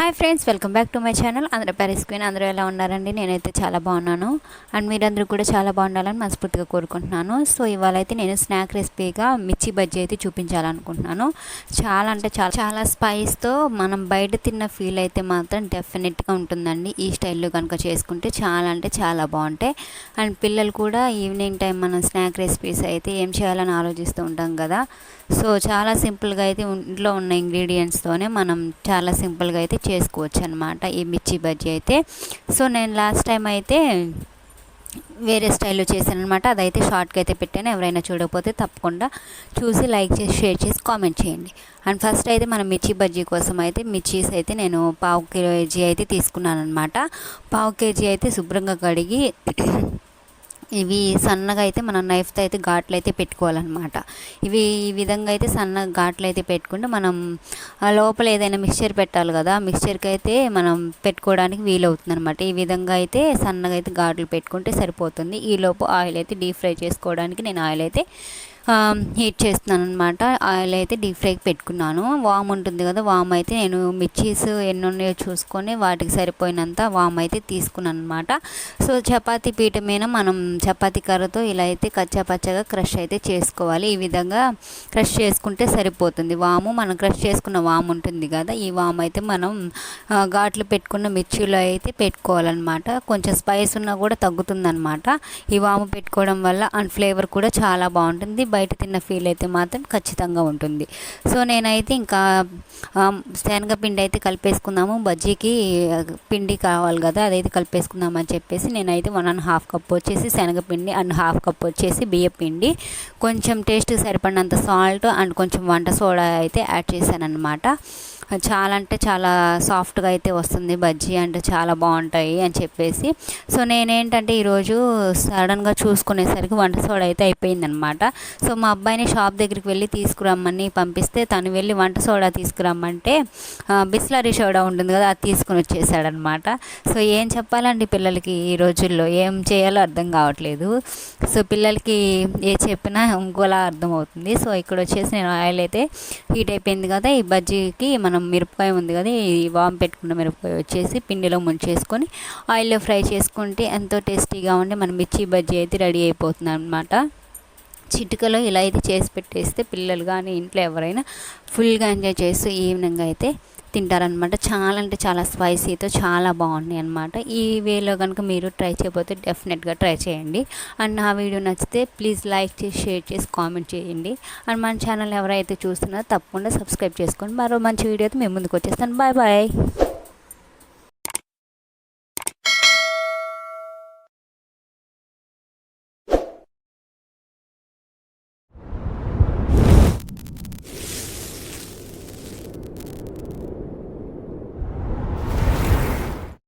Hi friends welcome back to my channel అందరూ Paris queen అందరూ ఎలా ఉన్నారండి? నేనైతే చాలా బాగున్నాను. అండ్ మీరందరూ కూడా చాలా బాగుండాలని మనస్ఫూర్తిగా కోరుకుంటున్నాను. సో ఇవాళ అయితే నేను స్నాక్ రెసిపీగా మిర్చి బజ్జీ అయితే చూపించాలనుకుంటున్నాను. చాలా అంటే చాలా చాలా స్పైస్తో మనం బయట తిన్న ఫీల్ అయితే మాత్రం డెఫినెట్గా ఉంటుందండి. ఈ స్టైల్లో కనుక చేసుకుంటే చాలా అంటే చాలా బాగుంటాయి. అండ్ పిల్లలు కూడా ఈవినింగ్ టైం మనం స్నాక్ రెసిపీస్ అయితే ఏం చేయాలని ఆలోచిస్తూ ఉంటాం కదా? సో చాలా సింపుల్గా అయితే ఇంట్లో ఉన్న ఇంగ్రీడియంట్స్తోనే మనం చాలా సింపుల్గా అయితే చేసుకోవచ్చు అనమాట ఈ మిర్చి బజ్జీ అయితే. సో నేను లాస్ట్ టైం అయితే వేరే స్టైల్లో చేశాను అనమాట అదైతే షార్ట్గా అయితే పెట్టాను. ఎవరైనా చూడకపోతే తప్పకుండా చూసి లైక్ చేసి షేర్ చేసి కామెంట్ చేయండి. అండ్ ఫస్ట్ అయితే మనం మిర్చి బజ్జీ కోసం అయితే మిర్చీస్ అయితే నేను పావు కేజీ అయితే తీసుకున్నాను అనమాట పావు కేజీ అయితే శుభ్రంగా కడిగి ఇవి సన్నగా అయితే మనం నైఫ్తో అయితే ఘాట్లు అయితే పెట్టుకోవాలన్నమాట. ఇవి ఈ విధంగా అయితే సన్న ఘాట్లు అయితే పెట్టుకుంటే మనం లోపల ఏదైనా మిక్చర్ పెట్టాలి కదా మిక్చర్కి అయితే మనం పెట్టుకోవడానికి వీలవుతుంది అనమాట ఈ విధంగా అయితే సన్నగా అయితే ఘాట్లు పెట్టుకుంటే సరిపోతుంది. ఈలోపు ఆయిల్ అయితే డీప్ ఫ్రై చేసుకోవడానికి నేను ఆయిల్ అయితే హీట్ చేస్తున్నాను అనమాట ఆయిల్ అయితే డీప్ ఫ్రైకి పెట్టుకున్నాను. వామ్ ఉంటుంది కదా వామ్ అయితే నేను మిర్చీస్ ఎన్ని ఉన్నాయో చూసుకొని వాటికి సరిపోయినంత వామ్ అయితే తీసుకున్నాను అనమాట సో చపాతీ పీట మీద మనం చపాతీ కర్రతో ఇలా అయితే కచ్చా పచ్చగా క్రష్ అయితే చేసుకోవాలి. ఈ విధంగా క్రష్ చేసుకుంటే సరిపోతుంది. వాము మనం క్రష్ చేసుకున్న వామ్ ఉంటుంది కదా ఈ వామ్ అయితే మనం ఘాట్లు పెట్టుకున్న మిర్చిలో అయితే పెట్టుకోవాలన్నమాట. కొంచెం స్పైస్ ఉన్నా కూడా తగ్గుతుందన్నమాట. ఈ వాము పెట్టుకోవడం వల్ల అండ్ ఫ్లేవర్ కూడా చాలా బాగుంటుంది. బయట తిన్న ఫీల్ అయితే మాత్రం ఖచ్చితంగా ఉంటుంది. సో నేనైతే ఇంకా శనగపిండి అయితే కలిపేసుకుందాము. బజ్జీకి పిండి కావాలి కదా అదైతే కలిపేసుకుందామని చెప్పేసి నేనైతే వన్ అండ్ హాఫ్ కప్ వచ్చేసి శనగపిండి అండ్ హాఫ్ కప్ వచ్చేసి బియ్య పిండి. కొంచెం టేస్ట్ సరిపడినంత సాల్ట్ అండ్ కొంచెం వంట సోడా అయితే యాడ్ చేశాను అనమాట చాలా అంటే చాలా సాఫ్ట్గా అయితే వస్తుంది. బజ్జీ అంటే చాలా బాగుంటాయి అని చెప్పేసి. సో నేనేంటంటే ఈరోజు సడన్గా చూసుకునేసరికి వంట సోడా అయితే అయిపోయిందనమాట సో మా అబ్బాయిని షాప్ దగ్గరికి వెళ్ళి తీసుకురమ్మని పంపిస్తే తను వెళ్ళి వంట సోడా తీసుకురమ్మంటే బిస్లరీ సోడా ఉంటుంది కదా అది తీసుకుని వచ్చేసాడనమాట సో ఏం చెప్పాలండి పిల్లలకి ఈ రోజుల్లో? ఏం చేయాలో అర్థం కావట్లేదు. సో పిల్లలకి ఏ చెప్పినా ఇంకోలా అర్థమవుతుంది. సో ఇక్కడ వచ్చేసి నేను ఆయిల్ అయితే హీట్ అయిపోయింది కదా ఈ బజ్జీకి మనం మనం మిరపకాయ ఉంది కదా ఈ వామ్ పెట్టుకున్న మిరపకాయ వచ్చేసి పిండిలో ముంచేసుకొని ఆయిల్లో ఫ్రై చేసుకుంటే ఎంతో టేస్టీగా ఉండి మన మిర్చి బజ్జీ అయితే రెడీ అయిపోతుంది అనమాట చిటికలో ఇలా అయితే చేసి పెట్టేస్తే పిల్లలు కానీ ఇంట్లో ఎవరైనా ఫుల్గా ఎంజాయ్ చేస్తూ ఈవినింగ్ అయితే తింటారనమాట చాలా అంటే చాలా స్పైసీతో చాలా బాగున్నాయి అనమాట ఈ వేలో కనుక మీరు ట్రై చేయకపోతే డెఫినెట్గా ట్రై చేయండి. అండ్ నా వీడియో నచ్చితే ప్లీజ్ లైక్ చేసి షేర్ చేసి కామెంట్ చేయండి. అండ్ మన ఛానల్ ఎవరైతే చూస్తున్నారో తప్పకుండా సబ్స్క్రైబ్ చేసుకోండి. మరో మంచి వీడియోతో మేము ముందుకు వచ్చేస్తాను బాయ్ బాయ్.